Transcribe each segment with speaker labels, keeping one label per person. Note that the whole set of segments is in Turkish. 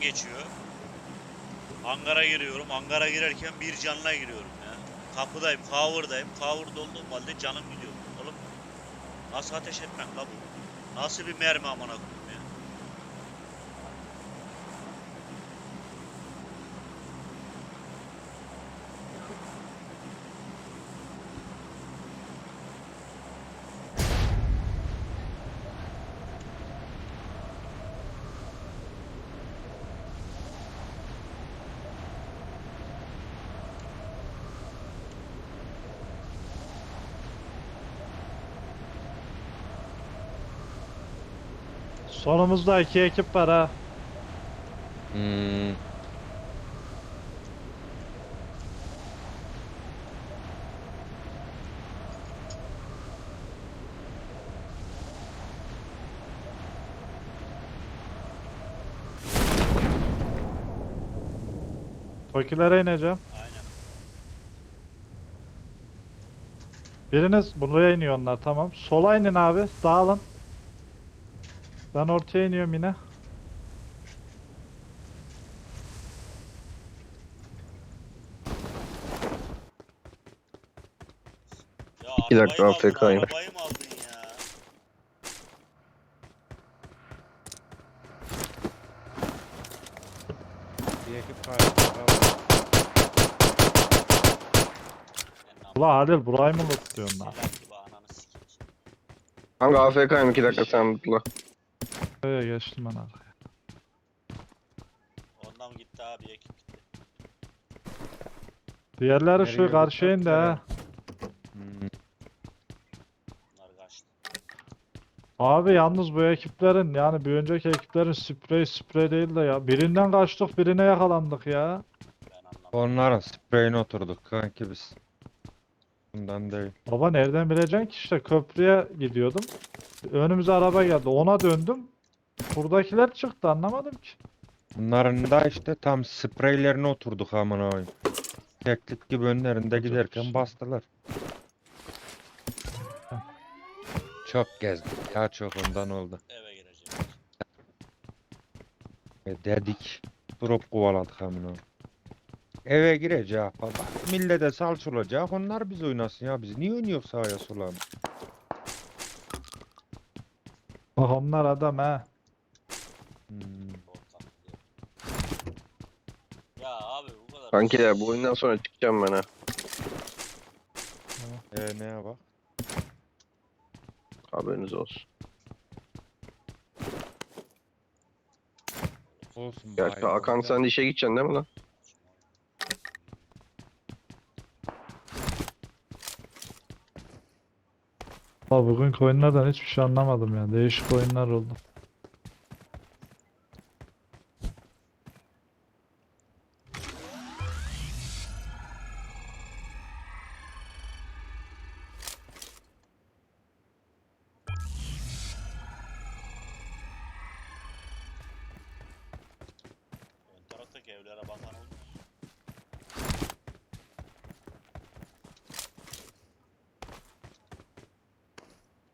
Speaker 1: geçiyor. Hangara giriyorum. Hangara girerken bir canla giriyorum ya. Kapıdayım, cover'dayım. Cover'da olduğum halde canım gidiyor. Oğlum nasıl ateş etmek la bu? Nasıl bir mermi amına koyayım ya?
Speaker 2: Sonumuzda iki ekip var ha.
Speaker 3: Hmm.
Speaker 2: Tokilere ineceğim.
Speaker 1: Aynen.
Speaker 2: Biriniz buraya iniyor onlar tamam. Sola inin abi. Dağılın. Ben ortaya iniyorum yine.
Speaker 1: Ya
Speaker 4: İki dakika,
Speaker 1: arabayı mı aldın,
Speaker 4: AFK'yim.
Speaker 1: Arabayı mı aldın ya?
Speaker 3: Bir ekip kaybetti.
Speaker 1: Ben
Speaker 2: Ula Halil burayı mı lootluyorsun lan?
Speaker 1: Silah gibi ananı sikeyim.
Speaker 4: Kanka AFK'yim 2 dakika sen mutlu.
Speaker 2: Buraya geçtim ben arkaya.
Speaker 1: Ondan gitti abi ekip gitti.
Speaker 2: Diğerleri
Speaker 3: Nereye
Speaker 2: şu karşıya indi ha.
Speaker 1: Bunlar kaçtı.
Speaker 2: Abi yalnız bu ekiplerin yani bir önceki ekiplerin sprey sprey değil de ya. Birinden kaçtık birine yakalandık ya.
Speaker 1: Ben anlamadım.
Speaker 3: Onların spreyine oturduk kanki biz. Bundan değil.
Speaker 2: Baba nereden bileceksin ki işte köprüye gidiyordum. Önümüze araba geldi ona döndüm. Buradakiler çıktı anlamadım ki.
Speaker 3: Bunların da işte tam spreylerine oturduk amına koyayım. Teklik gibi önlerinde giderken bastılar. Çok gezdik ya çok ondan oldu.
Speaker 1: Eve gireceğim.
Speaker 3: E dedik. Drop kovaladık amına. koyayım. Eve gireceğiz baba. Millete salç olacak. Onlar biz oynasın ya. Biz niye oynuyor sağa sola?
Speaker 2: Bak onlar adam ha.
Speaker 3: Hmm.
Speaker 1: Ya abi bu kadar.
Speaker 4: Kanki ya bu oyundan sonra çıkacağım ben ha.
Speaker 3: E neye bak?
Speaker 4: Haberiniz olsun.
Speaker 3: Olsun
Speaker 4: Ya
Speaker 3: bari.
Speaker 4: Hakan sen de işe gideceksin değil mi lan?
Speaker 2: Valla bugünkü oyunlardan hiçbir şey anlamadım ya. Değişik oyunlar oldu.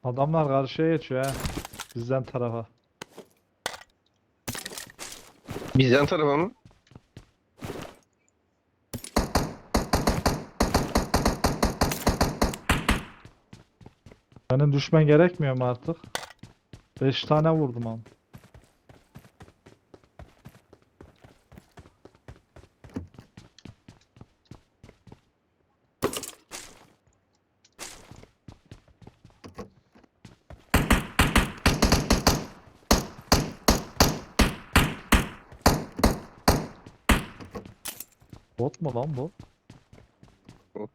Speaker 2: Adamlar karşıya geçiyor ha. Bizden tarafa.
Speaker 4: Bizden tarafa mı?
Speaker 2: Senin düşmen gerekmiyor mu artık? 5 tane vurdum ama. Mu lan bu?
Speaker 4: Hop.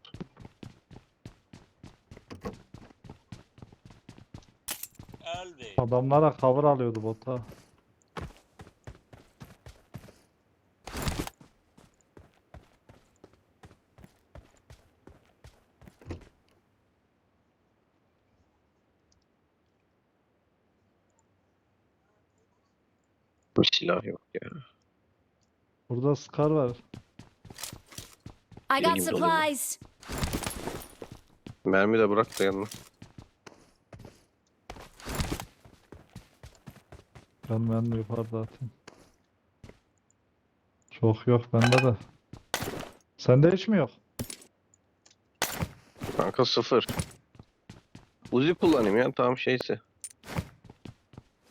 Speaker 1: Elbey.
Speaker 2: Adamlara cover alıyordu bota.
Speaker 4: Bir silah yok ya.
Speaker 2: Burada Scar var.
Speaker 5: I got supplies.
Speaker 4: Mermi de bırak da yanına.
Speaker 2: Ben ben de yukarıda atayım. Çok yok bende de. Sende hiç mi yok?
Speaker 4: Kanka sıfır. Uzi kullanayım ya tam şeyse.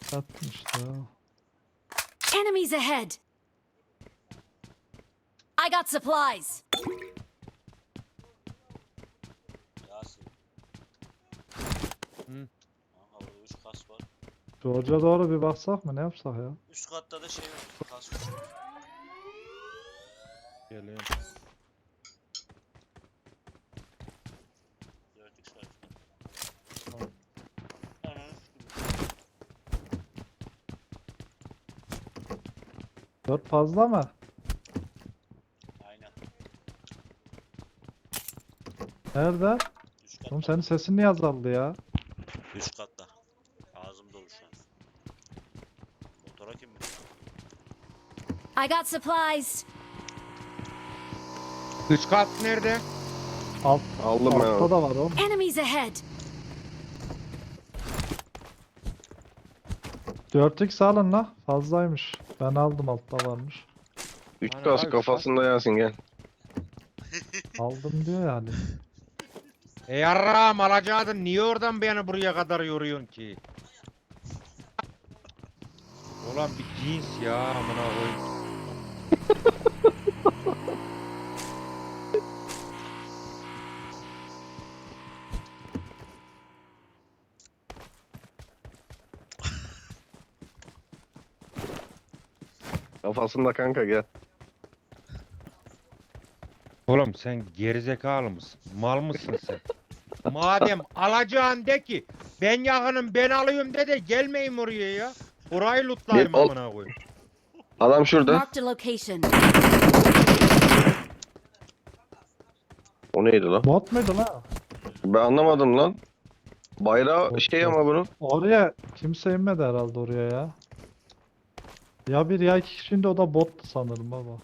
Speaker 2: Attım işte ya.
Speaker 5: Enemies ahead! I got supplies!
Speaker 1: Yasin.
Speaker 3: Hı.
Speaker 1: Kanka burada 3 kas var.
Speaker 2: George'a doğru bir baksak mı? Ne yapsak ya?
Speaker 1: Üst katta da şey var. Kas var.
Speaker 3: Geliyorum.
Speaker 1: Gördük zaten. Ananı sikeyim.
Speaker 2: Dört fazla mı?
Speaker 1: Aynen.
Speaker 2: Nerede?
Speaker 1: Üst katta.
Speaker 2: Oğlum senin sesin niye azaldı ya?
Speaker 1: Üst katta. Ağzım dolu şu an. Motora kim bindi lan?
Speaker 5: I got supplies!
Speaker 3: Üç kat nerede?
Speaker 2: Alt,
Speaker 4: Aldım ben
Speaker 2: altta
Speaker 4: onu.
Speaker 2: da var oğlum.
Speaker 5: Enemies ahead!
Speaker 2: 4x alın la. Fazlaymış. Ben aldım altta varmış.
Speaker 4: Üç
Speaker 3: Hani abi,
Speaker 4: kafasında Yasin gel.
Speaker 2: Aldım diyor yani.
Speaker 3: E yarrağım alacaktın. Niye oradan beni buraya kadar yoruyorsun ki? Ulan bir cins ya amına koyayım.
Speaker 4: Kafasında kanka gel.
Speaker 3: Oğlum sen gerizekalı mısın? Mal mısın sen? Madem alacağın de ki ben yakınım ben alıyorum de de gelmeyin oraya ya. Burayı lootlayayım
Speaker 4: ol-
Speaker 3: amına koyayım.
Speaker 4: Adam şurada.
Speaker 5: Marked a location.
Speaker 4: O neydi lan?
Speaker 2: Bot muydu la?
Speaker 4: Ben anlamadım lan. Bayrağı şey ama bunun.
Speaker 2: Oraya kimse inmedi herhalde oraya ya. Ya bir ya iki kişinin o da bot sanırım baba.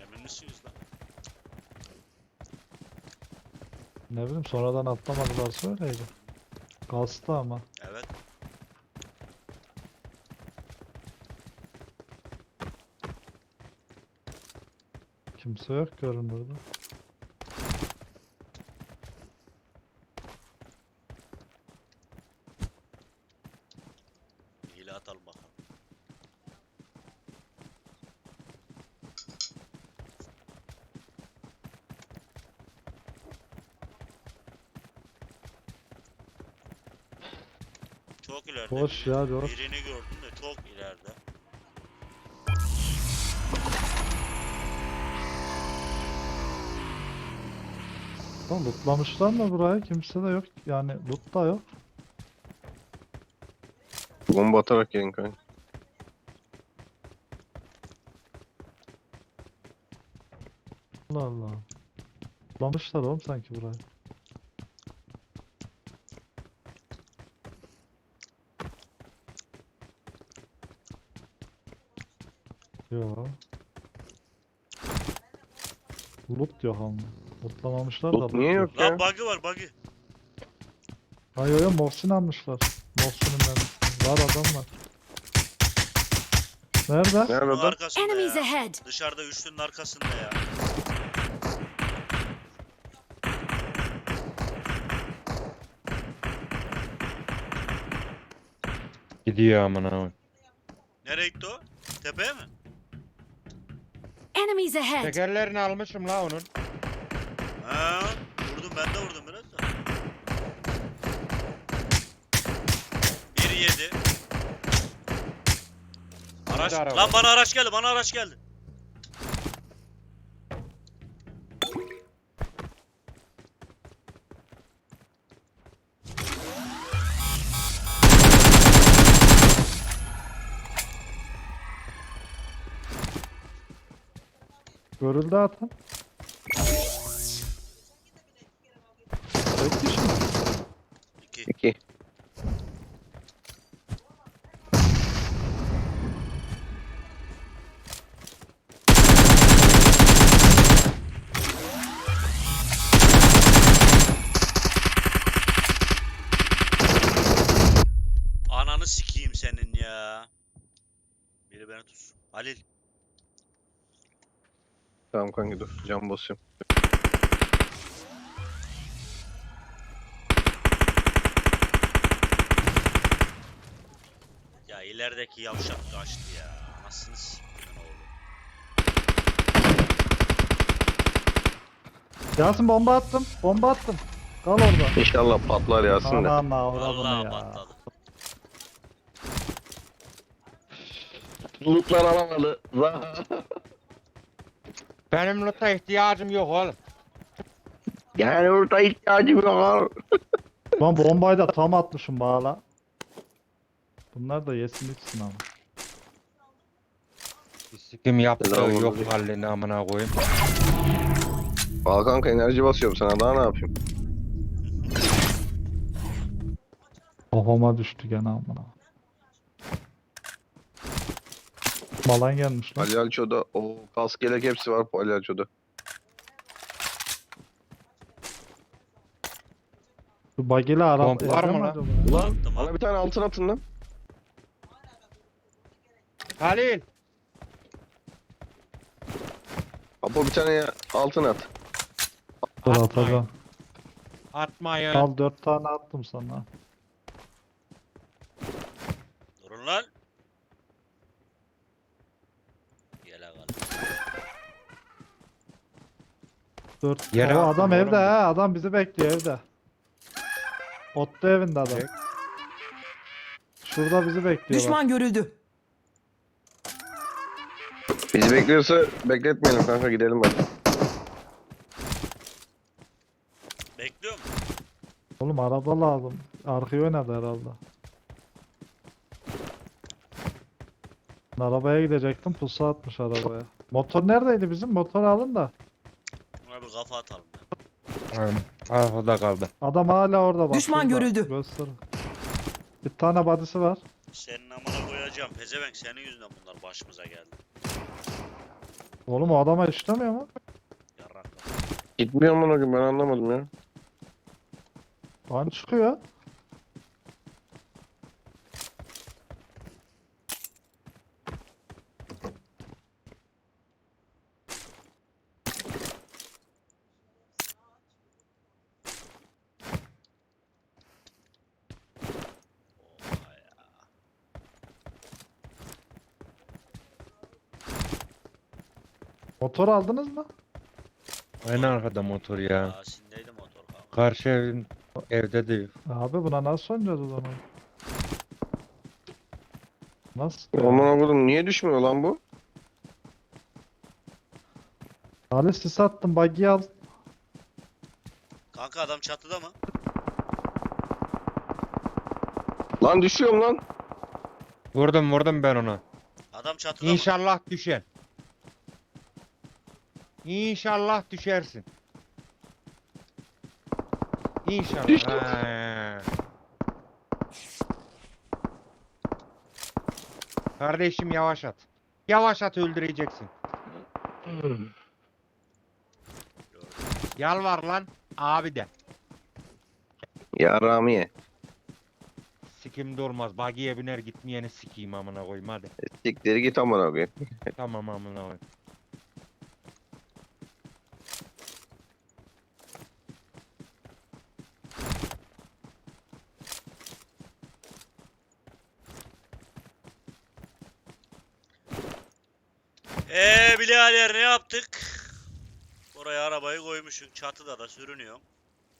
Speaker 1: Emin misiniz lan?
Speaker 2: Ne bileyim sonradan atlamadılar öyleydi. Kastı ama.
Speaker 1: Evet.
Speaker 2: Kimse yok görünürde.
Speaker 1: Hile atalım bakalım.
Speaker 2: Ya, George.
Speaker 1: Birini gördüm de çok ileride.
Speaker 2: Lan lootlamışlar mı burayı? Kimse de yok. Yani loot da yok.
Speaker 4: Bomba atarak gelin kanka.
Speaker 2: Allah Allah. Lootlamışlar oğlum sanki burayı. Yo. Loot yok ama. Lootlamamışlar da
Speaker 4: Loot niye yok ya?
Speaker 1: Lan bug'ı var bug'ı.
Speaker 2: Ay yo yo Mohsin almışlar. Mohsin'in mermisi. Var adam var. Nerede?
Speaker 4: Nerede
Speaker 1: Bunun
Speaker 4: adam?
Speaker 1: arkasında
Speaker 5: Enemies
Speaker 1: ya.
Speaker 5: ahead!
Speaker 1: Dışarıda üçlünün arkasında ya.
Speaker 3: Gidiyor amına koyayım.
Speaker 1: Nereye gitti o? Tepeye mi?
Speaker 5: Enemies ahead!
Speaker 3: Tekerlerini almışım la onun.
Speaker 1: Ha, vurdum ben de vurdum biraz da. Bir yedi. Araç.
Speaker 3: araba.
Speaker 1: Lan bana araç geldi, bana araç geldi.
Speaker 2: Görüldü atan. Tek kişi mi?
Speaker 1: İki.
Speaker 4: İki.
Speaker 1: sikeyim senin ya. Biri beni tutsun. Halil.
Speaker 4: Tamam kanka dur. Cam basıyorum.
Speaker 1: Ya ilerideki yavşak kaçtı ya. Anasını siktimin oğlu.
Speaker 2: Yasin bomba attım. Bomba attım. Kal orada.
Speaker 4: İnşallah patlar Yasin de.
Speaker 2: Anam avradını
Speaker 1: Vallahi
Speaker 2: ya.
Speaker 1: patladı.
Speaker 4: Lootlar alamadı. Zaha.
Speaker 3: Benim loot'a ihtiyacım yok oğlum.
Speaker 4: Yani orada ihtiyacım yok.
Speaker 2: Lan bombayı da tam atmışım bağla. Bunlar da yesin içsin ama.
Speaker 3: Sikim yaptığı
Speaker 4: Selam
Speaker 3: yok
Speaker 4: olsun.
Speaker 3: halini amına koyayım.
Speaker 4: Al kanka enerji basıyorum sana daha ne yapayım?
Speaker 2: Kafama düştü gene amına. Malan gelmiş lan.
Speaker 4: Palyaço'da o kask yelek hepsi var palyaçoda.
Speaker 2: Şu bagili araba
Speaker 3: var mı lan?
Speaker 4: Ulan bana bir tane altın atın lan.
Speaker 3: Halil.
Speaker 4: Apo bir tane ya- altın at.
Speaker 2: Dur atacağım.
Speaker 3: Atmayın.
Speaker 2: Al dört tane attım sana.
Speaker 1: Durun lan. Gel agal.
Speaker 2: Dört.
Speaker 3: Yere
Speaker 2: o adam evde ha. Adam bizi bekliyor evde. Otlu evinde adam.
Speaker 3: Çek.
Speaker 2: Şurada bizi bekliyor. bak.
Speaker 6: Düşman görüldü.
Speaker 4: Bizi bekliyorsa bekletmeyelim kanka gidelim hadi.
Speaker 1: Bekliyor mu?
Speaker 2: Oğlum araba lazım. Arkaya oynadı herhalde. Ben Arabaya gidecektim. Pusu atmış arabaya. Motor neredeydi bizim? Motor alın da.
Speaker 1: Kafa atalım. ya.
Speaker 3: Tamam, Arkada kaldı.
Speaker 2: Adam hala orada bak.
Speaker 6: Düşman
Speaker 2: şurada.
Speaker 6: görüldü.
Speaker 2: Göster. Bir tane badisi var.
Speaker 1: Senin amına koyacağım. Pezevenk senin yüzünden bunlar başımıza geldi.
Speaker 2: Oğlum o adama işlemiyor mu?
Speaker 1: Yarrak.
Speaker 4: Gitmiyor mu o gün ben anlamadım ya.
Speaker 2: Lan çıkıyor. Motor aldınız mı?
Speaker 3: En arkada motor ya.
Speaker 1: Yasin'deydi motor kanka.
Speaker 3: Karşı evin evde değil.
Speaker 2: Abi buna nasıl oynayacağız o zaman? Nasıl?
Speaker 4: Aman okudum niye düşmüyor lan bu?
Speaker 2: Ali sis attım. Buggy al.
Speaker 1: Kanka adam çatıda mı?
Speaker 4: Lan düşüyorum lan.
Speaker 3: Vurdum vurdum ben ona.
Speaker 1: Adam çatıda mı?
Speaker 3: İnşallah düşer. İnşallah düşersin. İnşallah.
Speaker 4: Düştüm.
Speaker 3: He. Kardeşim yavaş at. Yavaş at öldüreceksin. Yalvar lan abi de.
Speaker 4: Ya Ramiye.
Speaker 3: Sikimde olmaz. Bagiye biner gitmeyeni sikeyim amına koyayım hadi.
Speaker 4: Siktir git amına koyayım.
Speaker 3: Tamam amına koyayım.
Speaker 1: Eee birader ne yaptık? Buraya arabayı koymuşsun. Çatıda da sürünüyor.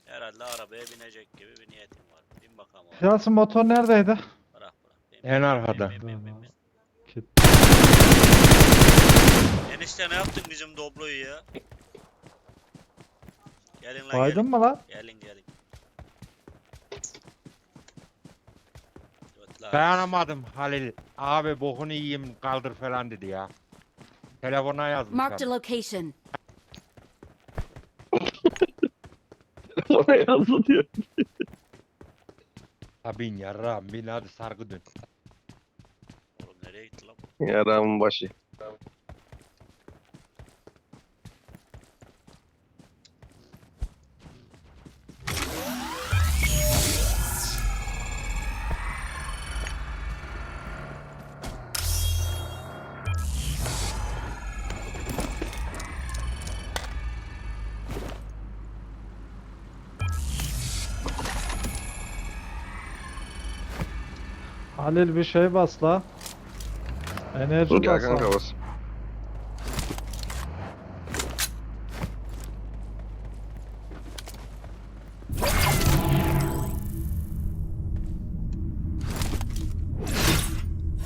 Speaker 1: Herhalde arabaya binecek gibi bir niyetim var. Bin bakalım.
Speaker 2: Yasin motor neredeydi?
Speaker 1: Bırak bırak. Bin,
Speaker 3: En
Speaker 1: bin,
Speaker 3: arkada.
Speaker 1: bin, bin, bin, bin, bin.
Speaker 2: Kit.
Speaker 1: Enişte ne yaptın bizim Doblo'yu ya? Gelin lan
Speaker 2: Baydın
Speaker 1: gelin.
Speaker 2: mı lan?
Speaker 1: Gelin gelin.
Speaker 3: Dayanamadım Halil. Abi bokunu yiyeyim kaldır falan dedi ya. Telefona yazmış.
Speaker 5: Marked a location.
Speaker 4: Bana yazdı diyor.
Speaker 3: Ha bin yarrağım bin hadi sargı dön.
Speaker 1: Oğlum nereye gitti lan?
Speaker 4: Ya Ram'ın başı.
Speaker 2: Halil bir şey bas la. Enerji
Speaker 4: Gel
Speaker 2: bas.
Speaker 4: kanka bas.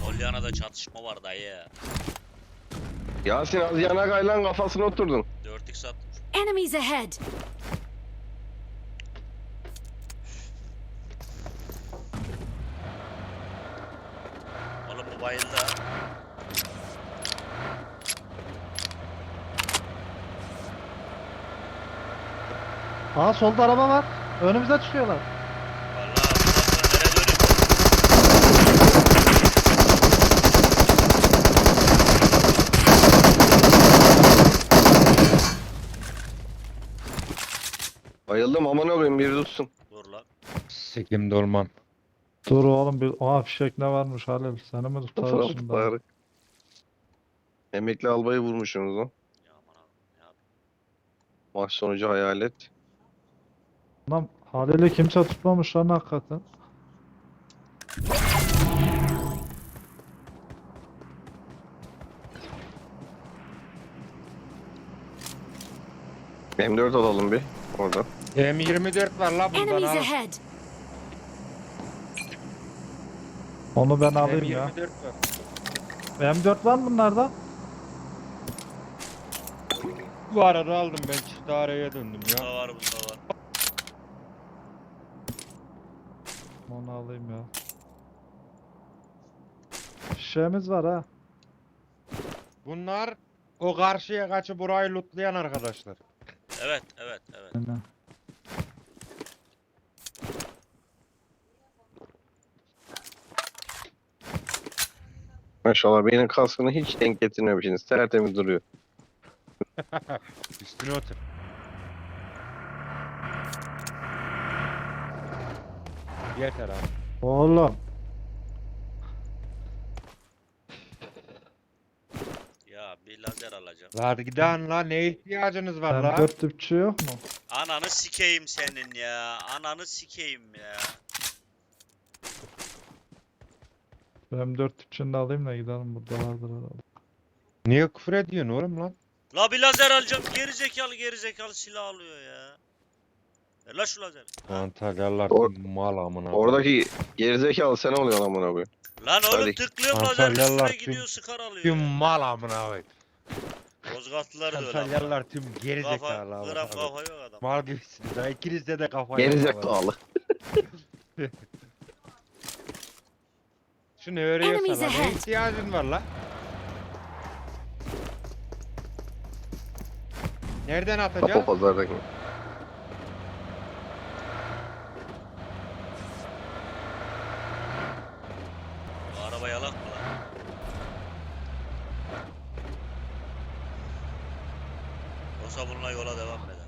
Speaker 1: Polyana'da çatışma var dayı.
Speaker 4: Yasin az yana kaylan kafasına oturdun.
Speaker 1: 4x atmış.
Speaker 5: Enemies ahead!
Speaker 1: Oğlum bu bayıldı.
Speaker 2: Aa solda araba var. Önümüze çıkıyorlar.
Speaker 1: Vallahi sonra nereye döneyim?
Speaker 4: Bayıldım aman olayım bir tutsun.
Speaker 1: Dur lan.
Speaker 3: Sikim dolmam.
Speaker 2: Dur oğlum bir Aa fişek ne varmış Halil? Seni mi şimdi?
Speaker 4: Tarık. Emekli albayı vurmuşsunuz lan.
Speaker 1: Ya aman abi. Ne yapayım?
Speaker 4: Maç sonucu hayalet.
Speaker 2: Lan Halil'i kimse tutmamış lan hakikaten.
Speaker 4: M4 alalım bir orada.
Speaker 3: M24 var la bundan
Speaker 5: Enemies ahead!
Speaker 2: Onu ben alayım ya.
Speaker 3: M24 var.
Speaker 2: M4 var mı bunlarda?
Speaker 3: Bu arada aldım ben çift araya döndüm ya.
Speaker 1: Bunda var bunda var.
Speaker 2: Alayım ya. Fişeğimiz var ha.
Speaker 3: Bunlar o karşıya kaçıp burayı lootlayan arkadaşlar.
Speaker 1: Evet evet evet.
Speaker 2: Aynen.
Speaker 4: Maşallah benim kaskını hiç denk getirmemişsiniz. Tertemiz duruyor.
Speaker 3: Üstüne otur. Yeter abi.
Speaker 2: Oğlum.
Speaker 1: Ya bir lazer alacağım.
Speaker 3: La hadi gidelim la ne ihtiyacınız var la?
Speaker 2: M4 tüpçü yok mu?
Speaker 1: Ananı sikeyim senin ya. Ananı sikeyim ya.
Speaker 2: M4 tüpçünü de alayım da gidelim burada vardır herhalde.
Speaker 3: Niye küfür ediyorsun oğlum lan?
Speaker 1: La bir lazer alacağım. Geri zekalı geri zekalı silah alıyor ya. Ver la şu lazer.
Speaker 3: Antalyalılar
Speaker 4: Or-
Speaker 3: tüm mal amına.
Speaker 4: Oradaki gerizekalı sen oluyorsun amına koyayım.
Speaker 1: Lan oğlum
Speaker 4: Hadi.
Speaker 1: tıklıyorum lazer
Speaker 3: Antalyalılar
Speaker 1: üstüne
Speaker 3: tüm-
Speaker 1: gidiyor sıkar alıyor.
Speaker 3: Tüm
Speaker 1: ya.
Speaker 3: mal amına koyayım.
Speaker 1: Yozgatlılar diyor lan.
Speaker 3: Antalyalılar tüm
Speaker 1: Kafa,
Speaker 3: gerizekalı amına
Speaker 1: kafa
Speaker 3: koyayım.
Speaker 1: yok adam.
Speaker 3: Mal gibisiniz ha ikinizde de kafa yok amına.
Speaker 4: Gerizekalı.
Speaker 3: Şunu öğreniyorsan
Speaker 5: Enemies
Speaker 3: la ne
Speaker 5: ahead.
Speaker 3: ihtiyacın var la? Nereden
Speaker 4: Kafa
Speaker 3: atacağım?
Speaker 4: pazardaki.
Speaker 1: Bu araba yalak mı lan? Yoksa bununla yola devam eder.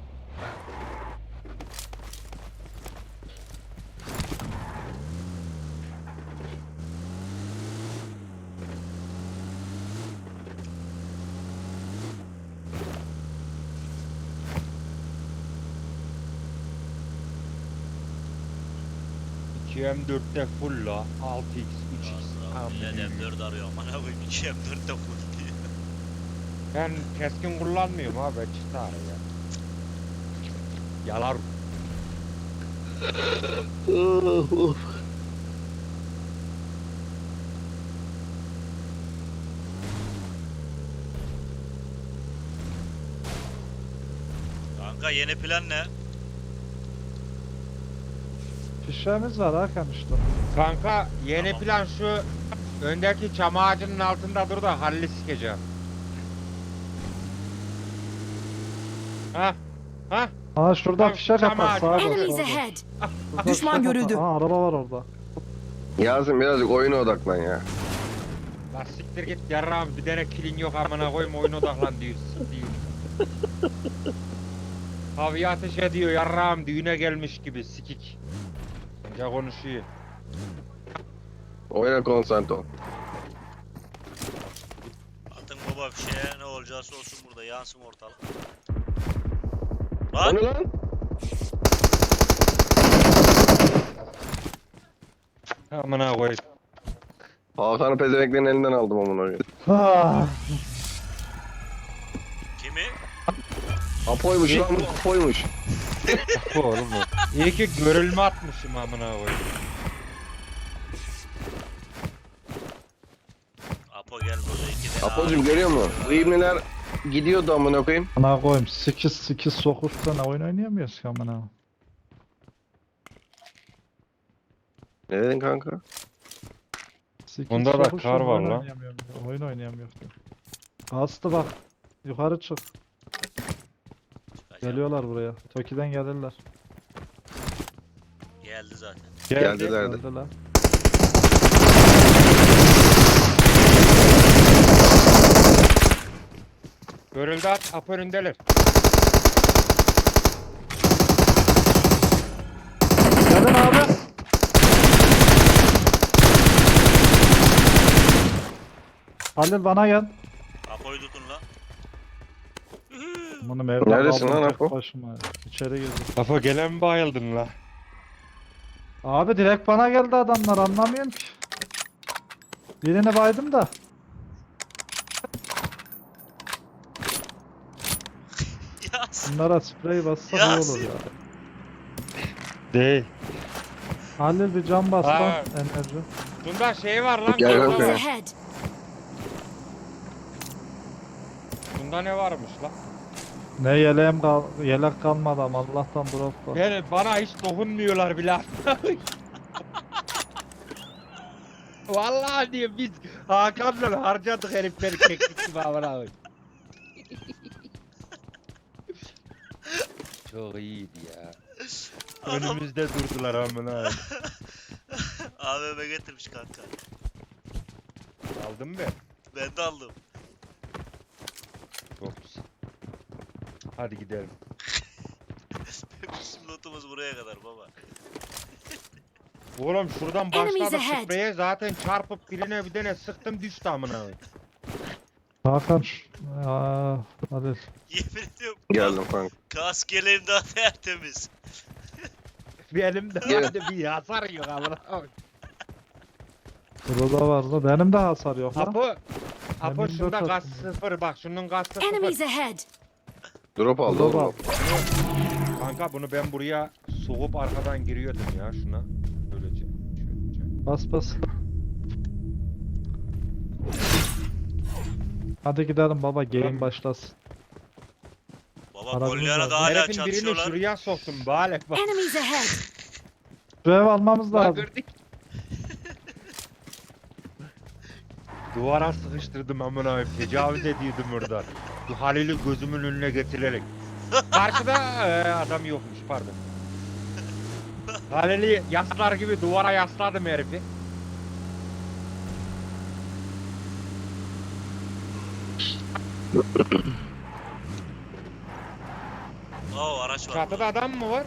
Speaker 3: İki M4'te full la. 6x, 3x.
Speaker 1: Allah millet M4 arıyor. Bana koyayım 2 M4 de full diye.
Speaker 3: Ben keskin kullanmıyorum abi ağrı ya. Yalar.
Speaker 1: Kanka yeni plan ne?
Speaker 2: Fişeğimiz var Hakan işte.
Speaker 3: Kanka yeni
Speaker 1: Tamam.
Speaker 3: plan şu öndeki çam ağacının altında dur da Halil'i sikeceğim. Ha? Ha?
Speaker 2: Aa şurada
Speaker 3: Tamam,
Speaker 2: fişek
Speaker 3: tamam
Speaker 2: atar
Speaker 3: abi.
Speaker 2: sağa bak.
Speaker 5: Enemies
Speaker 2: orada.
Speaker 5: ahead!
Speaker 2: Şurada
Speaker 6: Düşman
Speaker 2: fişek atar.
Speaker 6: görüldü.
Speaker 2: Aa araba var orada.
Speaker 4: Yasin birazcık oyuna odaklan ya.
Speaker 3: La siktir git yarrağım bir tane kilin yok amına koyma oyun odaklan diyor siktir. Havaya ateş ediyor yarrağım düğüne gelmiş gibi sikik. Bence konuşuyor.
Speaker 4: Oyuna konsantre ol.
Speaker 1: Atın baba bir şeye ne olacaksa olsun burada yansın ortalık. Lan
Speaker 4: ne lan?
Speaker 3: Amına koy.
Speaker 4: Hakan'ı pezeveklerin elinden aldım amına koyayım.
Speaker 2: Ah,
Speaker 1: Kimi?
Speaker 4: Apoymuş lan bu.
Speaker 3: Oğlum bu. İyi ki görülme atmışım amına koyayım.
Speaker 1: Apo gel burada iki tane.
Speaker 4: Apocuğum
Speaker 1: ağır
Speaker 4: görüyor musun? Bu ibneler gidiyordu amına koyayım.
Speaker 2: Ana koyayım 8 8 sokuştan oyun oynayamıyoruz ki amına.
Speaker 4: Ne dedin kanka?
Speaker 2: Sekiz
Speaker 3: Bunda da kar var
Speaker 2: oyun
Speaker 3: lan.
Speaker 2: oynayamıyorum ya, Oyun oynayamıyoruz. Bastı bak. Yukarı çık. Geliyorlar buraya. Toki'den gelirler.
Speaker 1: Geldi zaten.
Speaker 4: Geldiler de.
Speaker 2: Geldiler.
Speaker 3: Görüldü at. Apo önündeler.
Speaker 2: Gelin abi. Halil bana gel. Bunu mevlam
Speaker 4: Neredesin
Speaker 2: aldım
Speaker 4: lan
Speaker 2: tek
Speaker 4: Apo?
Speaker 2: başıma. İçeri girdim.
Speaker 3: Apo gelen mi bayıldın la?
Speaker 2: Abi direkt bana geldi adamlar anlamıyorum ki. Birini baydım da.
Speaker 1: Yasin.
Speaker 2: Bunlara sprey bassak iyi olur
Speaker 1: Yasin.
Speaker 2: ya.
Speaker 3: Değil.
Speaker 2: Halil bir cam bas
Speaker 3: Aa.
Speaker 2: lan enerji.
Speaker 3: Bunda şey var lan.
Speaker 4: Gel
Speaker 3: bunda-
Speaker 4: kanka.
Speaker 5: Enemies ahead.
Speaker 3: Bunda ne varmış lan?
Speaker 2: Ne yeleğim kal yelek kalmadı ama Allah'tan drop var.
Speaker 3: Yani bana hiç dokunmuyorlar bile. Vallahi diye biz Hakan'la harcadık herifleri çektik gibi amına koyayım. Çok iyiydi ya.
Speaker 1: Adam
Speaker 3: Önümüzde durdular amına koyayım.
Speaker 1: AVM getirmiş kanka.
Speaker 3: Aldın mı?
Speaker 1: Ben de aldım.
Speaker 3: Çok güzel. Hadi gidelim.
Speaker 1: Bizim lootumuz buraya kadar baba.
Speaker 3: Oğlum şuradan
Speaker 5: Enemies
Speaker 3: başladı
Speaker 5: ahead.
Speaker 3: spreye zaten çarpıp birine bir tane sıktım düştü amına.
Speaker 2: Hakan Aa, Halil.
Speaker 1: Yemin ediyorum.
Speaker 4: Geldim kanka.
Speaker 1: Kask geleğim daha tertemiz.
Speaker 3: Benim de
Speaker 4: Gel.
Speaker 3: öyle bir hasar yok amına.
Speaker 2: Burada var da benim de hasar yok lan.
Speaker 3: Apo Apo
Speaker 2: Benim
Speaker 3: şunda gaz sıfır bak şunun gaz sıfır.
Speaker 5: Enemies ahead.
Speaker 4: Drop aldı
Speaker 2: Drop
Speaker 4: oğlum.
Speaker 2: al.
Speaker 3: Kanka bunu ben buraya soğup arkadan giriyordum ya şuna. Böylece. şöylece.
Speaker 2: Bas bas. Hadi gidelim baba game başlasın.
Speaker 1: Baba
Speaker 2: Arabamız
Speaker 1: Pollyanna
Speaker 2: var.
Speaker 1: da hala
Speaker 3: Herifin birini
Speaker 1: çatışıyorlar.
Speaker 3: şuraya soktum bale bak.
Speaker 5: Enemies ahead.
Speaker 2: Şu ev almamız lazım.
Speaker 3: gördük. Duvara sıkıştırdım amına koyayım. Tecavüz ediyordum orada. Halil'i gözümün önüne getirerek. Karşıda eee, adam yokmuş pardon. Halil'i yaslar gibi duvara yasladım herifi.
Speaker 1: Oo araç var.
Speaker 3: Çatıda adam mı var?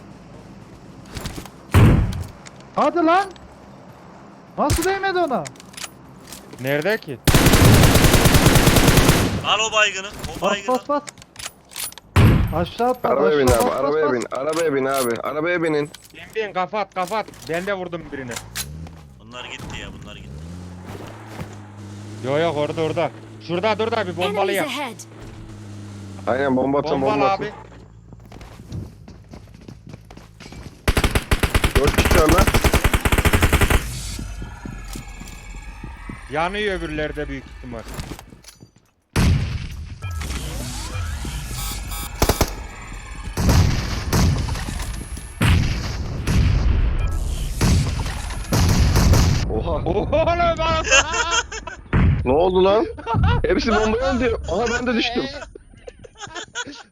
Speaker 2: Hadi lan. Nasıl değmedi ona?
Speaker 3: Nerede ki?
Speaker 1: Al o baygını.
Speaker 2: Bas bas bas. Aşağı atla.
Speaker 4: Arabaya bin
Speaker 2: aşağı
Speaker 4: abi.
Speaker 2: bas,
Speaker 4: Arabaya
Speaker 2: bas.
Speaker 4: bin. Arabaya bin abi. Arabaya binin.
Speaker 3: Bin bin kafa at kafa at. Ben de vurdum birine.
Speaker 1: Bunlar gitti ya bunlar gitti.
Speaker 3: Yo yok orada orada. Şurada dur da bir bombalı
Speaker 5: Enemies
Speaker 3: yap.
Speaker 5: ahead.
Speaker 4: Aynen bomba atın bomba
Speaker 3: Bombalı
Speaker 4: atın.
Speaker 3: abi.
Speaker 4: Dört kişi var lan.
Speaker 3: Yanıyor öbürleri de büyük ihtimal. Oğlum bana
Speaker 4: Ne oldu lan? Hepsi bombaya öldü. Aha ben de düştüm.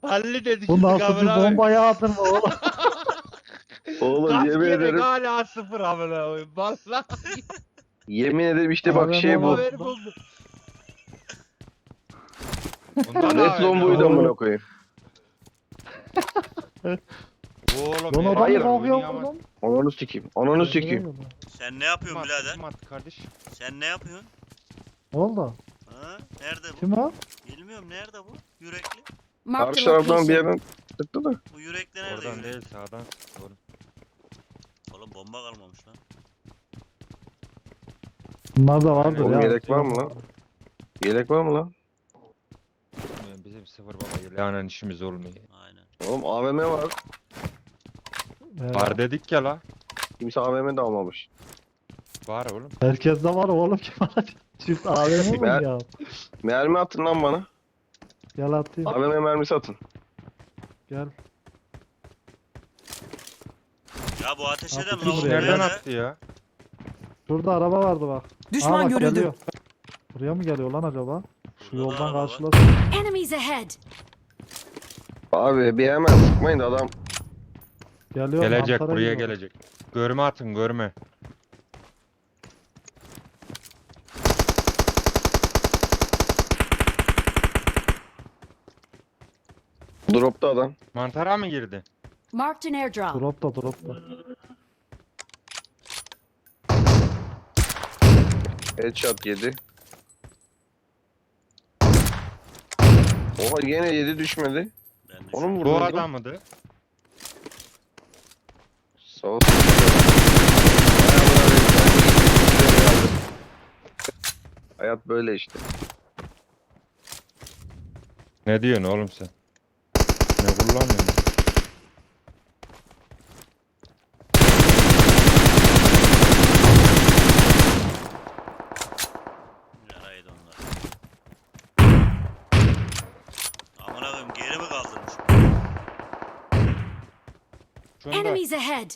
Speaker 3: Halli de düştük
Speaker 2: Bu nasıl bir
Speaker 3: amına koyayım.
Speaker 2: bomba yağdır mı oğlum?
Speaker 4: Oğlum
Speaker 3: Kaç
Speaker 4: yemin
Speaker 3: kere
Speaker 4: ederim.
Speaker 3: hala sıfır amına koyayım. Vallahi.
Speaker 4: Yemin ederim işte bak
Speaker 2: Abi
Speaker 4: şey bu.
Speaker 2: bomba-
Speaker 3: Haberi buldu. Bundan abi,
Speaker 4: buydu
Speaker 2: Oğlum.
Speaker 4: amına koyayım.
Speaker 3: Oğlum
Speaker 2: Lan adam
Speaker 4: Hayır.
Speaker 2: kalkıyor
Speaker 3: oynayamaz.
Speaker 4: Ananı sikeyim. Ananı sikeyim.
Speaker 1: Sen ne yapıyorsun
Speaker 3: Kim attı,
Speaker 1: birader?
Speaker 3: kim attı kardeş?
Speaker 1: Sen ne yapıyorsun?
Speaker 2: Ne oldu?
Speaker 1: Ha? Nerede bu?
Speaker 2: Kim o?
Speaker 1: Bilmiyorum nerede bu? Yürekli.
Speaker 5: Marked
Speaker 4: Karşı
Speaker 5: a
Speaker 4: taraftan bir
Speaker 5: location.
Speaker 4: yerden tıktı da.
Speaker 1: Bu yürekli nerede?
Speaker 3: Oradan
Speaker 1: yürekli?
Speaker 3: değil sağdan. Doğru.
Speaker 1: Oğlum bomba kalmamış lan.
Speaker 2: Bunlar da vardır
Speaker 4: Oğlum
Speaker 2: ya.
Speaker 4: yelek var mı lan? Yelek var mı lan?
Speaker 3: Bizim sıfır baba yani işimiz olmuyor.
Speaker 1: Aynen.
Speaker 4: Oğlum AVM var.
Speaker 2: Evet.
Speaker 3: Var dedik ya la.
Speaker 4: Kimse AVM de almamış.
Speaker 3: Var oğlum.
Speaker 2: Herkes de var oğlum ki bana. Çift AVM mi
Speaker 4: Ben-
Speaker 2: ya?
Speaker 4: Mermi atın lan bana.
Speaker 2: Gel atayım.
Speaker 4: AVM mermisi atın.
Speaker 2: Gel.
Speaker 1: Ya bu ateş eden
Speaker 2: Atıyor
Speaker 1: lavuk
Speaker 2: buraya.
Speaker 3: Nereden
Speaker 1: nerede?
Speaker 3: attı ya?
Speaker 2: Şurada araba vardı bak. Aa,
Speaker 6: Düşman
Speaker 2: bak,
Speaker 6: görüldü.
Speaker 2: geliyor. Buraya mı geliyor lan acaba? Şu
Speaker 1: Burada da
Speaker 2: yoldan
Speaker 1: araba var.
Speaker 5: Enemies ahead.
Speaker 4: Abi bir hemen sıkmayın da adam.
Speaker 2: Geliyor.
Speaker 3: Gelecek buraya
Speaker 2: gidiyor.
Speaker 3: gelecek. Görme atın görme.
Speaker 4: Dropta adam.
Speaker 3: Mantara mı girdi?
Speaker 5: Marked an airdrop.
Speaker 2: Drop da drop da.
Speaker 4: Headshot yedi. Oha yine yedi düşmedi.
Speaker 1: Ben de
Speaker 4: Onu mu
Speaker 3: Bu
Speaker 4: vurdu?
Speaker 3: adam mıydı?
Speaker 4: Ol. Hayat böyle işte.
Speaker 3: Ne diyorsun oğlum sen? Ne kullanıyorsun?
Speaker 1: Yaraydı onlar. Amına koyayım geri mi kaldırmış?
Speaker 3: Şunu da
Speaker 5: Enemies ahead.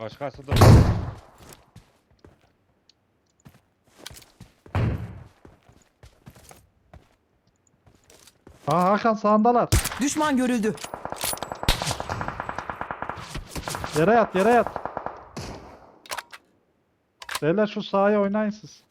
Speaker 3: başkası da.
Speaker 2: Aa Hakan sağındalar.
Speaker 6: Düşman görüldü.
Speaker 2: Yere yat yere yat. Beyler şu sahaya oynayın siz.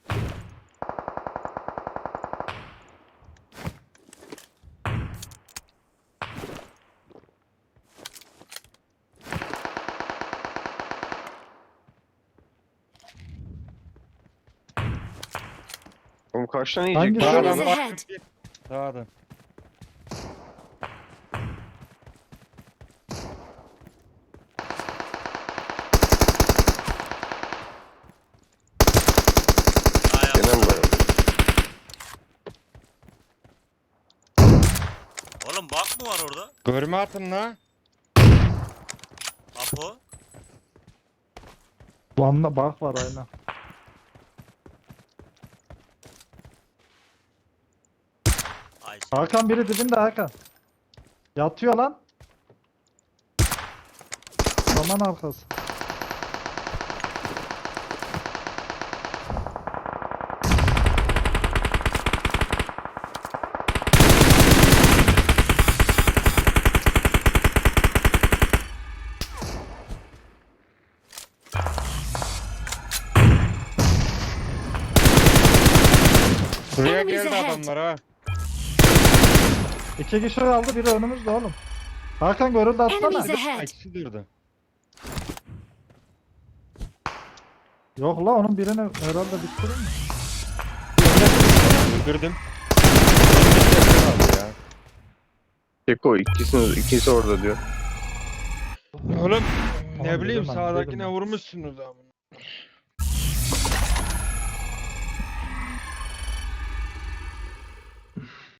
Speaker 2: Hangi
Speaker 4: yiyecek?
Speaker 2: sağdan
Speaker 5: Enemies
Speaker 3: bak.
Speaker 5: ahead.
Speaker 3: Sağdan.
Speaker 1: Ay
Speaker 4: Gene mi
Speaker 1: amına.
Speaker 4: böyle?
Speaker 1: Oğlum bak mı var orada?
Speaker 3: Görme atın la.
Speaker 1: Apo.
Speaker 2: Vanla bak var aynen.
Speaker 1: Ay sen-
Speaker 2: Hakan biri dibinde Hakan. Yatıyor lan. Saman arkası.
Speaker 3: Buraya geldi adamlar ha.
Speaker 2: İki kişi kaldı biri önümüzde oğlum. Hakan görüldü atsana.
Speaker 5: Enemies ahead.
Speaker 3: İkisi durdu.
Speaker 2: Yok la onun birini herhalde bitirir mi?
Speaker 3: Öldürdüm. ya.
Speaker 4: Keko ikisini, ikisi orada diyor.
Speaker 3: Oğlum
Speaker 2: Tamam,
Speaker 3: ne bileyim
Speaker 2: dedim ben,
Speaker 3: sağdakine
Speaker 2: ben.
Speaker 3: vurmuşsunuz ama.